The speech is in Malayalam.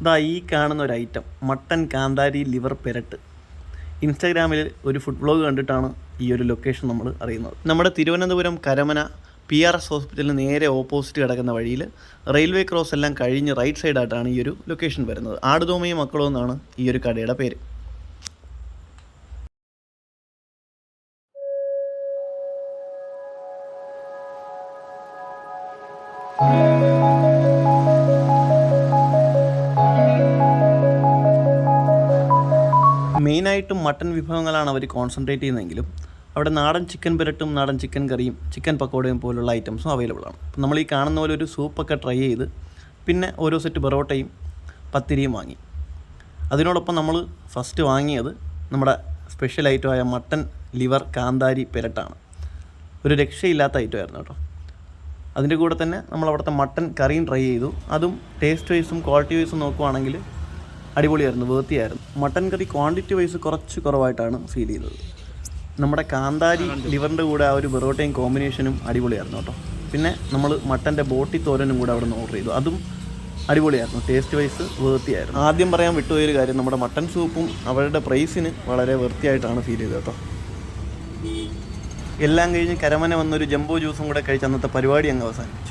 ഇതാ ഈ കാണുന്ന ഒരു ഐറ്റം മട്ടൻ കാന്താരി ലിവർ പെരട്ട്. ഇൻസ്റ്റാഗ്രാമിൽ ഒരു ഫുഡ് വ്ളോഗ് കണ്ടിട്ടാണ് ഈ ഒരു ലൊക്കേഷൻ നമ്മൾ അറിയുന്നത്. നമ്മുടെ Thiruvananthapuram Karamana P R S ഹോസ്പിറ്റലിന് നേരെ ഓപ്പോസിറ്റ് കിടക്കുന്ന വഴിയിൽ റെയിൽവേ ക്രോസ് എല്ലാം കഴിഞ്ഞ് റൈറ്റ് സൈഡായിട്ടാണ് ഈ ഒരു ലൊക്കേഷൻ വരുന്നത്. ആടുതോമയും മക്കളും എന്നാണ് ഈ ഒരു കടയുടെ പേര്. മെയിനായിട്ടും മട്ടൺ വിഭവങ്ങളാണ് അവർ കോൺസെൻട്രേറ്റ് ചെയ്യുന്നതെങ്കിലും അവിടെ നാടൻ ചിക്കൻ പുരട്ടും നാടൻ ചിക്കൻ കറിയും ചിക്കൻ പക്കോടയും പോലുള്ള ഐറ്റംസും അവൈലബിൾ ആണ്. അപ്പം നമ്മൾ ഈ കാണുന്ന പോലെ ഒരു സൂപ്പൊക്കെ ട്രൈ ചെയ്ത് പിന്നെ ഓരോ സെറ്റ് പൊറോട്ടയും പത്തിരിയും വാങ്ങി. അതിനോടൊപ്പം നമ്മൾ ഫസ്റ്റ് വാങ്ങിയത് നമ്മുടെ സ്പെഷ്യൽ ഐറ്റമായ മട്ടൻ ലിവർ കാന്താരി പെരട്ടാണ്. ഒരു രക്ഷയില്ലാത്ത ഐറ്റമായിരുന്നു കേട്ടോ. അതിന്റെ കൂടെ തന്നെ നമ്മൾ അവിടുത്തെ മട്ടൻ കറിയും ട്രൈ ചെയ്തു. അതും ടേസ്റ്റ് വൈസും ക്വാളിറ്റി വൈസും നോക്കുവാണെങ്കിൽ അടിപൊളിയായിരുന്നു വേർത്തിയായിരുന്നു. മട്ടൻ കറി ക്വാണ്ടിറ്റി വൈസ് കുറച്ച് കുറവായിട്ടാണ് ഫീൽ ചെയ്തത്. നമ്മുടെ കാന്താരി ലിവറിന്റെ കൂടെ ആ ഒരു ബെറോട്ടയും കോമ്പിനേഷനും അടിപൊളിയായിരുന്നു കേട്ടോ. പിന്നെ നമ്മൾ മട്ടന്റെ ബോട്ടി തോരനും കൂടെ അവിടെ നിന്ന് ഓർഡർ ചെയ്തു. അതും അടിപൊളിയായിരുന്നു ടേസ്റ്റ് വൈസ് വേർത്തിയായിരുന്നു. ആദ്യം പറയാൻ വിട്ടുപോയൊരു കാര്യം നമ്മുടെ മട്ടൻ സൂപ്പും അവരുടെ പ്രൈസിന് വളരെ വൃത്തിയായിട്ടാണ് ഫീൽ ചെയ്തത് കേട്ടോ. എല്ലാം കഴിഞ്ഞ് കരമന വന്നൊരു ജംബോ ജ്യൂസും കൂടെ കഴിച്ച് അന്നത്തെ പരിപാടി അങ്ങ് അവസാനിച്ചു